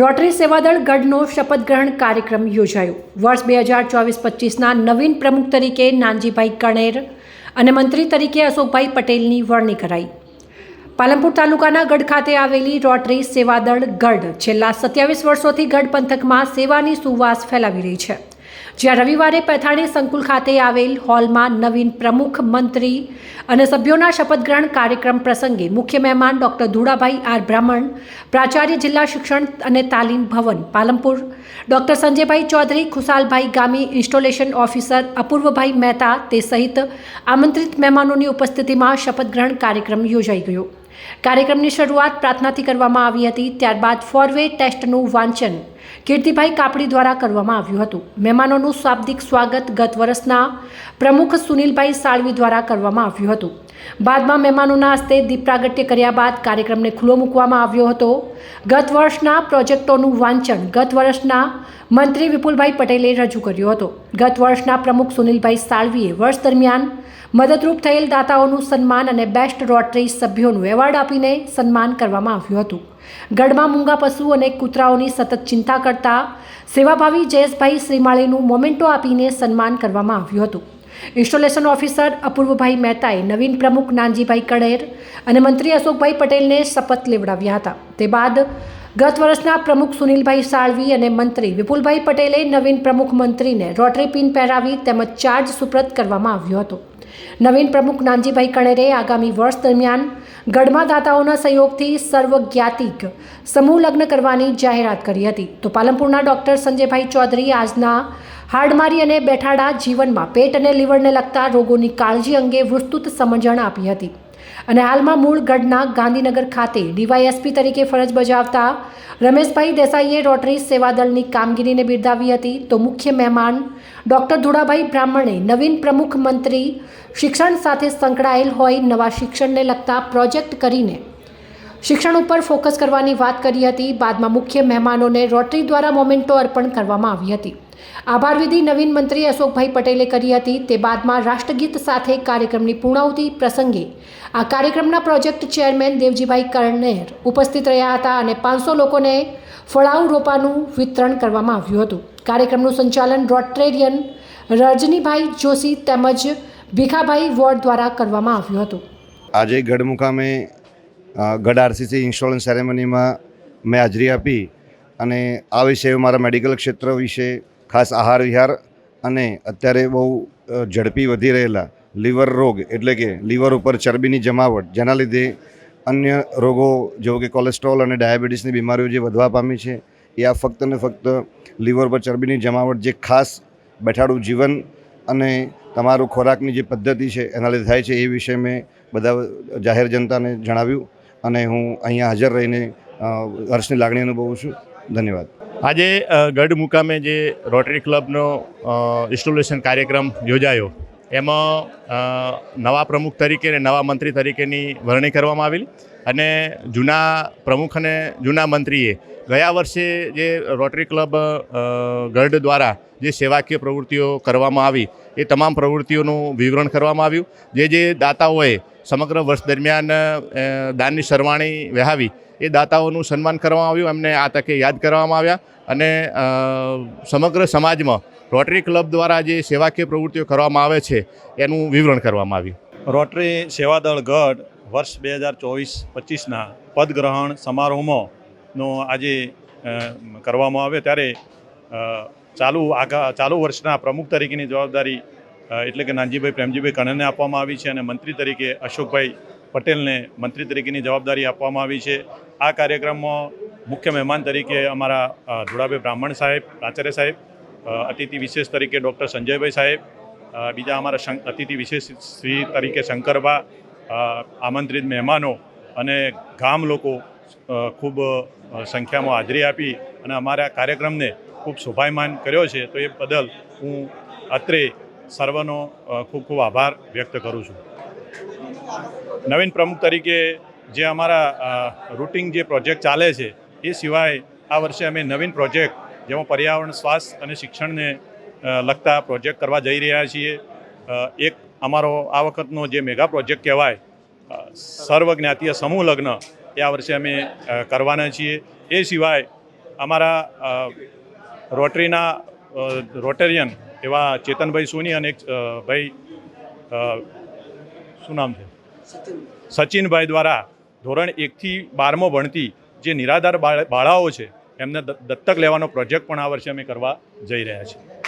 Rotary સેવાદળ ગઢનો શપથ ગ્રહણ કાર્યક્રમ યોજાયો. વર્ષ બે હજાર ચોવીસ પચીસના નવીન પ્રમુખ તરીકે નાનજીભાઈ કણેર અને મંત્રી તરીકે અશોકભાઈ પટેલની વરણી કરાઈ. પાલનપુર તાલુકાના ગઢ ખાતે આવેલી રોટરી સેવાદળ ગઢ છેલ્લા સત્યાવીસ વર્ષોથી ગઢ પંથકમાં સેવાની સુવાસ ફેલાવી રહી છે. જ્યાં રવિવારે પેથાણી સંકુલ ખાતે આવેલ હોલમાં નવીન પ્રમુખ, મંત્રી અને સભ્યોના શપથગ્રહણ કાર્યક્રમ પ્રસંગે મુખ્ય મહેમાન ડૉક્ટર ધુડાભાઈ આર બ્રાહ્મણ, પ્રાચાર્ય જિલ્લા શિક્ષણ અને તાલીમ ભવન Palanpur, doctor Sanjaybhai Chaudhary, Khushalbhai Gami, installation officer Apurvabhai Mehta તે સહિત આમંત્રિત મહેમાનોની ઉપસ્થિતિમાં શપથગ્રહણ કાર્યક્રમ યોજાઈ ગયો. કાર્યક્રમની શરૂઆત પ્રાર્થનાથી કરવામાં આવી હતી, ત્યારબાદ ફોરવે ટેસ્ટનું વાંચન કીર્તિભાઈ કાપડી દ્વારા કરવામાં આવ્યું હતું. મહેમાનોનું શાબ્દિક સ્વાગત ગત વર્ષના પ્રમુખ સુનિલભાઈ સાળવી દ્વારા કરવામાં આવ્યું હતું. બાદમાં મહેમાનોના હસ્તે દીપ પ્રાગટ્ય કર્યા બાદ કાર્યક્રમને ખુલ્લો મૂકવામાં આવ્યો હતો. ગત વર્ષના પ્રોજેક્ટોનું વાંચન ગત વર્ષના મંત્રી વિપુલભાઈ પટેલે રજૂ કર્યો હતો. ગત વર્ષના પ્રમુખ સુનિલભાઈ સાળવીએ વર્ષ દરમિયાન મદદરૂપ થયેલ દાતાઓનું સન્માન અને બેસ્ટ રોટરી સભ્યોનું એવોર્ડ આપીને સન્માન કરવામાં આવ્યું હતું. ગઢમાં મૂંગા પશુ અને કૂતરાઓની સતત ચિંતા કરતા સેવાભાવી જયેશભાઈ શ્રીમાળીનું મોમેન્ટો આપીને સન્માન કરવામાં આવ્યું હતું. ઇન્સ્ટોલેશન ઓફિસર અપૂર્વભાઈ મહેતાએ નવીન પ્રમુખ નાનજીભાઈ કડેર અને મંત્રી અશોકભાઈ પટેલને શપથ લેવડાવ્યા હતા. તે બાદ ગત વર્ષના પ્રમુખ સુનિલભાઈ સાળવી અને મંત્રી વિપુલભાઈ પટેલે નવીન પ્રમુખ મંત્રીને રોટરી પિન પહેરાવી તેમજ ચાર્જ સુપ્રત કરવામાં આવ્યો હતો. નવીન પ્રમુખ નાનજીભાઈ કણેરે આગામી વર્ષ દરમિયાન ગઢમાં દાતાઓના સહયોગથી સર્વજ્ઞાતિક સમૂહ લગ્ન કરવાની જાહેરાત કરી હતી. તો પાલનપુરના ડોક્ટર સંજયભાઈ ચૌધરી આજના હાડમારી અને બેઠાડા જીવનમાં પેટ અને લીવરને લગતા રોગોની કાળજી અંગે વિસ્તૃત સમજણ આપી હતી. અને હાલમાં મૂળ ગઢના ગાંધીનગર ખાતે ડીવાયએસપી તરીકે ફરજ બજાવતા રમેશભાઈ દેસાઈએ રોટરી સેવાદળની કામગીરીને બિરદાવી હતી તો મુખ્ય મહેમાન ડૉક્ટર ધુડાભાઈ બ્રાહ્મણે નવીન પ્રમુખ મંત્રી શિક્ષણ સાથે સંકળાયેલ હોય નવા શિક્ષણને લગતા પ્રોજેક્ટ કરીને શિક્ષણ ઉપર ફોકસ કરવાની વાત કરી હતી. બાદમાં મુખ્ય મહેમાનોને રોટરી દ્વારા મોમેન્ટો અર્પણ કરવામાં આવી હતી. આભાર વિધિ નવીન મંત્રી અશોકભાઈ પટેલે કરી હતી. તે બાદમાં રાષ્ટ્રગીત સાથે કાર્યક્રમની પૂર્ણાહુતિ પ્રસંગે આ કાર્યક્રમના પ્રોજેક્ટ ચેરમેન દેવજીભાઈ કરણેર ઉપસ્થિત રહ્યા હતા અને પાંચસો લોકોને ફળાઉ રોપાનું વિતરણ કરવામાં આવ્યું હતું. કાર્યક્રમનું સંચાલન રોટ્રેરિયન રજનીભાઈ જોશી તેમજ ભીખાભાઈ વોર્ડ દ્વારા કરવામાં આવ્યું હતું. આજે ગઢ મુકામે ગઢ આરસીસી ઇન્સ્ટોલન્સ સેરેમનીમાં મેં હાજરી આપી અને આ વિષય મારા મેડિકલ ક્ષેત્ર વિશે ખાસ આહાર વિહાર અને અત્યારે બહુ ઝડપી વધી રહેલા લીવર રોગ એટલે કે લીવર ઉપર ચરબીની જમાવટ, જેના લીધે અન્ય રોગો જેવો કે કોલેસ્ટ્રોલ અને ડાયાબિટીસની બીમારીઓ જે વધવા પામી છે, એ આ ફક્ત ને ફક્ત લીવર પર ચરબીની જમાવટ જે ખાસ બેઠાડું જીવન અને તમારું ખોરાકની જે પદ્ધતિ છે, એના લીધે થાય છે, એ વિશે મેં બધા જાહેર જનતાને જણાવ્યું અને હું અહીંયા હાજર રહીને હર્ષની લાગણી અનુભવું છું. ધન્યવાદ. આજે ગઢ મુકામે જે રોટરી ક્લબનો ઇન્સ્ટોલેશન કાર્યક્રમ યોજાયો, એમાં નવા પ્રમુખ તરીકે અને નવા મંત્રી તરીકેની વરણી કરવામાં આવેલી અને જૂના પ્રમુખ અને જૂના મંત્રીએ ગયા વર્ષે જે રોટરી ક્લબ ગઢ દ્વારા જે સેવાકીય પ્રવૃત્તિઓ કરવામાં આવી, એ તમામ પ્રવૃત્તિઓનું વિવરણ કરવામાં આવ્યું. જે જે દાતાઓએ સમગ્ર વર્ષ દરમિયાન દાનની સરવાણી વહાવી. એ દાતાઓનું સન્માન કરવામાં આવ્યું, એમને આ તકે યાદ કરવામાં આવ્યા. અને સમગ્ર સમાજમાં રોટરી ક્લબ દ્વારા જે સેવાકીય પ્રવૃત્તિઓ કરવામાં આવે છે, એનું વિવરણ કરવામાં આવ્યું. રોટરી સેવાદળ ગઢ વર્ષ બે હજાર ચોવીસ પચીસના પદગ્રહણ સમારોહમાંનો આજે કરવામાં આવ્યો ત્યારે ચાલુ આગા, ચાલુ વર્ષના પ્રમુખ તરીકેની જવાબદારી એટલે કે નાનજીભાઈ, પ્રેમજીભાઈ કણને આપવામાં આવી છે અને મંત્રી તરીકે અશોકભાઈ પટેલને મંત્રી તરીકેની જવાબદારી આપવામાં આવી છે. આ કાર્યક્રમમાં મુખ્ય મહેમાન તરીકે અમારા ધોળાભાઈ બ્રાહ્મણ સાહેબ આચાર્ય સાહેબ અતિથિ વિશેષ તરીકે ડૉક્ટર સંજયભાઈ સાહેબ બીજા અમારા અતિથિ વિશેષ શ્રી તરીકે શંકરભા આમંત્રિત મહેમાનો અને ગામ લોકો ખૂબ સંખ્યામાં હાજરી આપી અને અમારા કાર્યક્રમને ખૂબ શોભાયમાન કર્યો છે. તો એ બદલ હું અત્રે સર્વનો ખૂબ ખૂબ આભાર વ્યક્ત કરું છું. નવીન પ્રમુખ તરીકે જે અમારા રૂટિંગ જે પ્રોજેક્ટ ચાલે છે, એ સિવાય આ વર્ષે અમે નવીન પ્રોજેક્ટ જેમાં પર્યાવરણ, સ્વાસ્થ્ય અને શિક્ષણને લગતા પ્રોજેક્ટ કરવા જઈ રહ્યા છીએ. એક અમારો આ વખતનો જે મેગા પ્રોજેક્ટ કહેવાય સર્વજ્ઞાતીય સમૂહ લગ્ન, એ આ વર્ષે અમે કરવાના છીએ. એ સિવાય અમારા રોટરીના રોટેરિયન એવા ચેતનભાઈ સોની અને એક ભાઈ શું નામ છે? સચિનભાઈ દ્વારા ધોરણ એકથી બારમો ભણતી જે નિરાધાર બાળ- બાળાઓ છે, એમને દત્તક લેવાનો પ્રોજેક્ટ પણ આ વર્ષે અમે કરવા જઈ રહ્યા છીએ.